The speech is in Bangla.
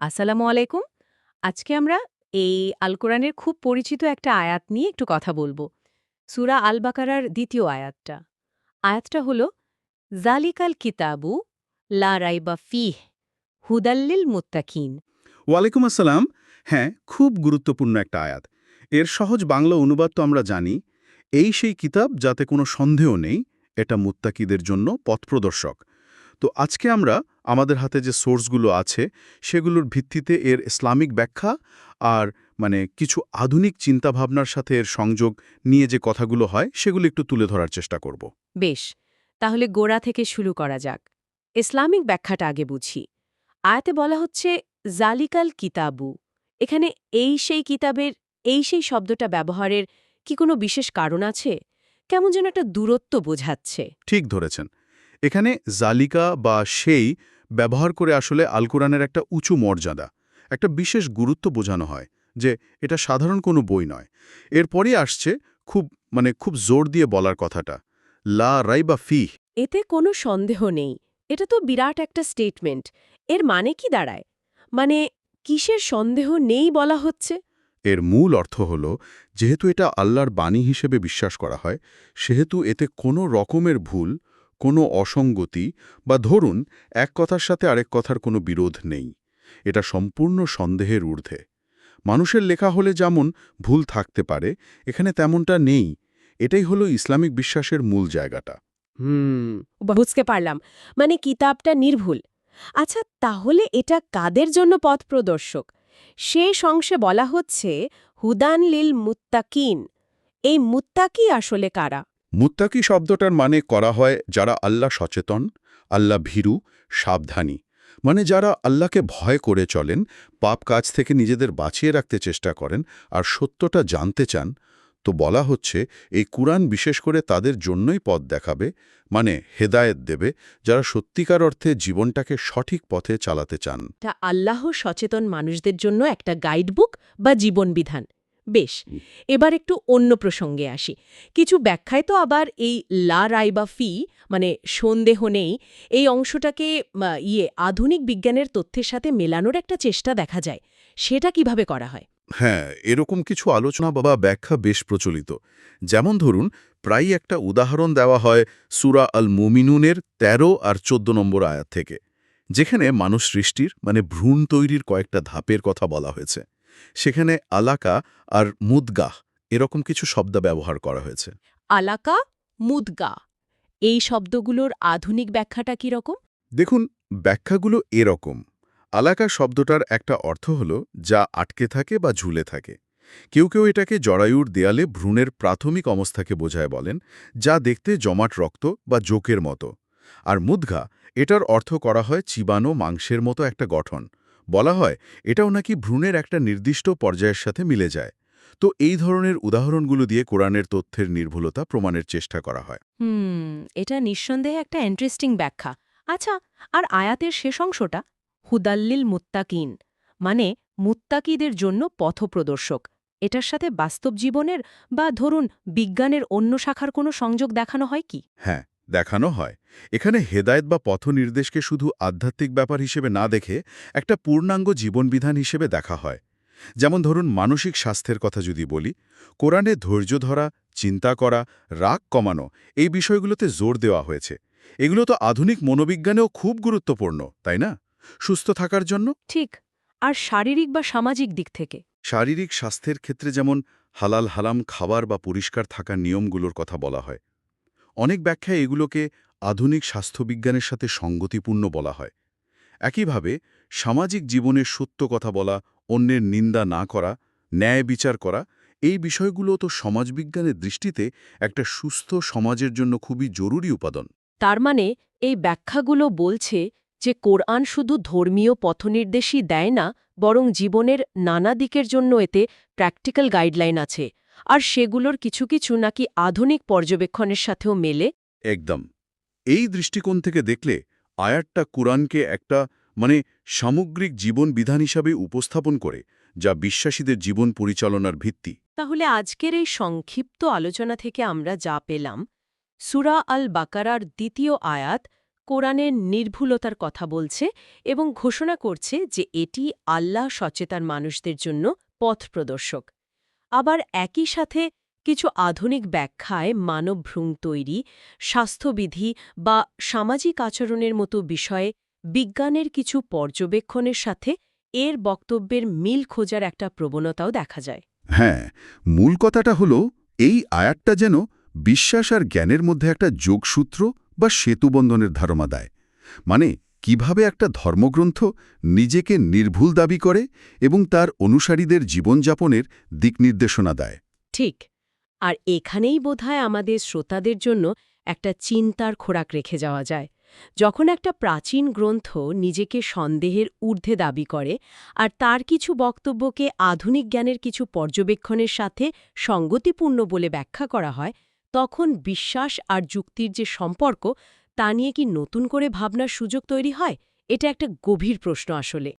আসসালামু আলাইকুম। আজকে আমরা এই আল কোরআনের খুব পরিচিত একটা আয়াত নিয়ে একটু কথা বলব। সুরা আল বাকারার দ্বিতীয় আয়াতটা। আয়াতটা হল, জালিকাল কিতাবু লা রাইবা ফিহ হুদাল্লিল মুত্তাকিন। ওয়ালাইকুম আসসালাম। হ্যাঁ খুব গুরুত্বপূর্ণ একটা আয়াত। এর সহজ বাংলা অনুবাদ তো আমরা জানি, এই সেই কিতাব যাতে কোনো সন্দেহ নেই, এটা মুত্তাকিদের জন্য পথপ্রদর্শক। তো আজকে আমরা আমাদের হাতে যে সোর্সগুলো আছে সেগুলোর ভিত্তিতে এর ইসলামিক ব্যাখ্যা আর মানে কিছু আধুনিক চিন্তাভাবনার সাথে এর সংযোগ নিয়ে যে কথাগুলো হয় সেগুলো একটু তুলে ধরার চেষ্টা করব। বেশ তাহলে গোড়া থেকে শুরু করা যাক। ইসলামিক ব্যাখ্যাটা আগে বুঝি। আয়াতে বলা হচ্ছে জালিকাল কিতাবু। এখানে এই সেই কিতাবের এই সেই শব্দটা ব্যবহারের কি কোনো বিশেষ কারণ আছে? কেমন যেন একটা দূরত্ব বোঝাচ্ছে। ঠিক ধরেছেন। এখানে জালিকা বা সেই ব্যবহার করে আসলে আল কোরআনের একটা উঁচু মর্যাদা একটা বিশেষ গুরুত্ব বোঝানো হয় যে এটা সাধারণ কোনো বই নয়। এরপরই আসছে খুব মানে খুব জোর দিয়ে বলার কথাটা লা রাইবা ফিহ। এতে কোনো সন্দেহ নেই এটা তো বিরাট একটা স্টেটমেন্ট এর মানে কি দাঁড়ায়? মানে কিসের সন্দেহ নেই বলা হচ্ছে? এর মূল অর্থ হল যেহেতু এটা আল্লাহর বাণী হিসেবে বিশ্বাস করা হয় সেহেতু এতে কোনো রকমের ভুল কোনো অসঙ্গতি বা ধরুন, এক কথার সাথে আরেক কথার কোনো বিরোধ নেই। এটা সম্পূর্ণ সন্দেহের ঊর্ধ্বে। মানুষের লেখা হলে যেমন ভুল থাকতে পারে, এখানে তেমনটা নেই। এটাই হলো ইসলামিক বিশ্বাসের মূল জায়গাটা। হুম, বুঝতে পারলাম। মানে কিতাবটা নির্ভুল। আচ্ছা তাহলে এটা কাদের জন্য পথ প্রদর্শক? শেষ অংশে বলা হচ্ছে, হুদান লিল মুত্তাকিন। এই মুত্তাকি আসলে কারা? মুত্তাকি শব্দটার মানে করা হয় যারা আল্লাহ সচেতন, আল্লাহ ভীরু, সাবধানী। মানে যারা আল্লাহকে ভয় করে চলেন, পাপ কাজ থেকে নিজেদের বাঁচিয়ে রাখতে চেষ্টা করেন আর সত্যটা জানতে চান, তো বলা হচ্ছে এই কুরআন বিশেষ করে তাদের জন্যই পথ দেখাবে মানে হেদায়েত দেবে, যারা সত্যিকার অর্থে জীবনটাকে সঠিক পথে চালাতে চান। এটা আল্লাহ সচেতন মানুষদের জন্য একটা গাইডবুক বা জীবনবিধান বেশ, এবার একটু অন্য প্রসঙ্গে আসি। কিছু ব্যাখ্যায় তো আবার এই লা রাই বা ফি মানে সন্দেহ নেই, এই অংশটাকে ইয়ে আধুনিক বিজ্ঞানের তথ্যের সাথে মেলানোর একটা চেষ্টা দেখা যায়। সেটা কীভাবে করা হয়? হ্যাঁ এরকম কিছু আলোচনা বা ব্যাখ্যা বেশ প্রচলিত। যেমন ধরুন, প্রায়ই একটা উদাহরণ দেওয়া হয় সুরা আল মুমিনুনের ১৩ আর ১৪ নম্বর আয়াত থেকে, যেখানে মানুষ সৃষ্টির মানে ভ্রূণ তৈরির কয়েকটা ধাপের কথা বলা হয়েছে। সেখানে আলাকা আর মুদগাহ এরকম কিছু শব্দ ব্যবহার করা হয়েছে। আলাকা মুদগা এই শব্দগুলোর আধুনিক ব্যাখ্যাটা কীরকম দেখুন ব্যাখ্যাগুলো এরকম। আলাকা শব্দটার একটা অর্থ হল যা আটকে থাকে বা ঝুলে থাকে। কেউ কেউ এটাকে জরায়ুর দেয়ালে ভ্রূণের প্রাথমিক অবস্থাকে বোঝায় বলেন যা দেখতে জমাট রক্ত বা জোকের মতো। আর মুদঘা এটার অর্থ করা হয় চিবানো মাংসের মতো একটা গঠন। বলা হয় এটাও নাকি ভ্রূণের একটা নির্দিষ্ট পর্যায়ের সাথে মিলে যায়। তো এই ধরনের উদাহরণগুলো দিয়ে কোরআনের তথ্যের নির্ভুলতা প্রমাণের চেষ্টা করা হয়। হুম এটা নিঃসন্দেহে একটা ইন্টারেস্টিং ব্যাখ্যা। আচ্ছা আর আয়াতের শেষ অংশটা? হুদাল্লিল মুত্তাকিন মানে মুত্তাকিদের জন্য পথপ্রদর্শক। এটার সাথে বাস্তব জীবনের বা ধরুন বিজ্ঞানের অন্য শাখার কোনো সংযোগ দেখানো হয় কি? হ্যাঁ দেখানো হয়। এখানে হেদায়েত বা পথনির্দেশকে শুধু আধ্যাত্মিক ব্যাপার হিসেবে না দেখে একটা পূর্ণাঙ্গ জীবনবিধান হিসেবে দেখা হয়। যেমন ধরুন মানসিক স্বাস্থ্যের কথা যদি বলি কোরআনে ধৈর্য ধরা চিন্তা করা রাগ কমানো এই বিষয়গুলোতে জোর দেওয়া হয়েছে। এগুলো তো আধুনিক মনোবিজ্ঞানেও খুব গুরুত্বপূর্ণ তাই না? সুস্থ থাকার জন্য? ঠিক। আর শারীরিক বা সামাজিক দিক থেকে। শারীরিক স্বাস্থ্যের ক্ষেত্রে যেমন হালাল হালাম খাবার বা পরিষ্কার থাকার নিয়মগুলোর কথা বলা হয় অনেক ব্যাখ্যায় এগুলোকে আধুনিক স্বাস্থ্যবিজ্ঞানের সাথে সঙ্গতিপূর্ণ বলা হয়। একইভাবে সামাজিক জীবনের সত্য কথা বলা, অন্যের নিন্দা না করা, ন্যায় বিচার করা, এই বিষয়গুলো তো সমাজবিজ্ঞানের দৃষ্টিতে একটা সুস্থ সমাজের জন্য খুবই জরুরি উপাদান। তার মানে এই ব্যাখ্যাগুলো বলছে যে কোরআন শুধু ধর্মীয় পথনির্দেশই দেয় না, বরং জীবনের নানা দিকের জন্য এতে প্র্যাকটিক্যাল গাইডলাইন আছে। আর সেগুলোর কিছু কিছু নাকি আধুনিক পর্যবেক্ষণের সাথেও মেলে? একদম। এই দৃষ্টিকোণ থেকে দেখলে আয়াতটা কুরআনকে একটা মানে সামগ্রিক জীবন বিধান হিসাবে উপস্থাপন করে যা বিশ্বাসীদের জীবন পরিচালনার ভিত্তি। তাহলে আজকের এই সংক্ষিপ্ত আলোচনা থেকে আমরা যা পেলাম সুরা আল বাকারার দ্বিতীয় আয়াত কোরআনের নির্ভুলতার কথা বলছে এবং ঘোষণা করছে যে এটি আল্লাহ সচেতন মানুষদের জন্য পথ প্রদর্শক। আবার একই সাথে কিছু আধুনিক ব্যাখ্যায় মানবভ্রূণ তৈরি, স্বাস্থ্যবিধি বা সামাজিক আচরণের মতো বিষয়ে বিজ্ঞানের কিছু পর্যবেক্ষণের সাথে এর বক্তব্যের মিল খোঁজার একটা প্রবণতাও দেখা যায়। হ্যাঁ মূল কথাটা হলো এই আয়াতটা যেন বিশ্বাস আর জ্ঞানের মধ্যে একটা যোগসূত্র বা সেতুবন্ধনের ধারণা দেয়। মানে কীভাবে একটা ধর্মগ্রন্থ নিজেকে নির্ভুল দাবি করে এবং তার অনুসারীদের জীবনযাপনের দিক নির্দেশনা দেয়? ঠিক। আর এখানেই বোধহয় আমাদের শ্রোতাদের জন্য একটা চিন্তার খোরাক রেখে যাওয়া যায়। যখন একটা প্রাচীন গ্রন্থ নিজেকে সন্দেহের ঊর্ধ্বে দাবি করে, আর তার কিছু বক্তব্যকে আধুনিক জ্ঞানের কিছু পর্যবেক্ষণের সাথে সঙ্গতিপূর্ণ বলে ব্যাখ্যা করা হয়, তখন বিশ্বাস আর যুক্তির যে সম্পর্ক তা নিয়ে কি নতুন করে ভাবনার সুযোগ তৈরি হয়? এটা একটা গভীর প্রশ্ন আসলে।